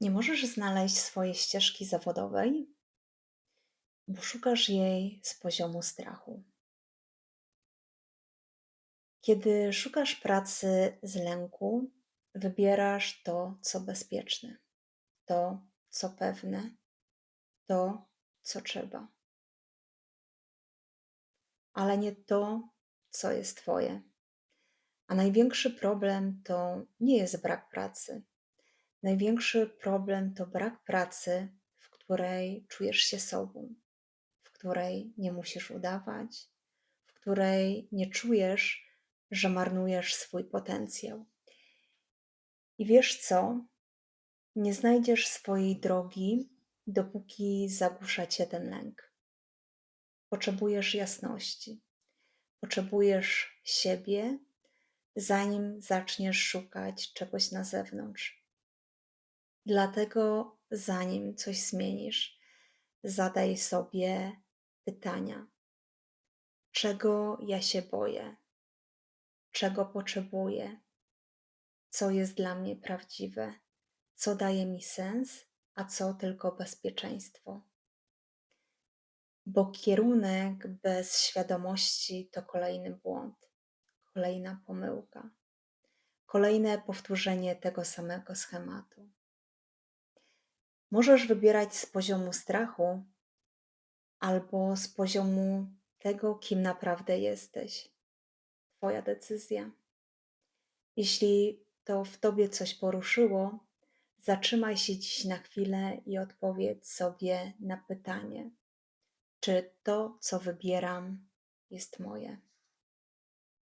Nie możesz znaleźć swojej ścieżki zawodowej, bo szukasz jej z poziomu strachu. Kiedy szukasz pracy z lęku, wybierasz to, co bezpieczne, to, co pewne, to, co trzeba, ale nie to, co jest Twoje. A największy problem to nie jest brak pracy. Największy problem to brak pracy, w której czujesz się sobą, w której nie musisz udawać, w której nie czujesz, że marnujesz swój potencjał. I wiesz co? Nie znajdziesz swojej drogi, dopóki zagłusza cię ten lęk. Potrzebujesz jasności, potrzebujesz siebie, zanim zaczniesz szukać czegoś na zewnątrz. Dlatego, zanim coś zmienisz, zadaj sobie pytania: czego ja się boję, czego potrzebuję, co jest dla mnie prawdziwe, co daje mi sens, a co tylko bezpieczeństwo. Bo kierunek bez świadomości to kolejny błąd, kolejna pomyłka, kolejne powtórzenie tego samego schematu. Możesz wybierać z poziomu strachu albo z poziomu tego, kim naprawdę jesteś. Twoja decyzja. Jeśli to w tobie coś poruszyło, zatrzymaj się dziś na chwilę i odpowiedz sobie na pytanie: czy to, co wybieram, jest moje?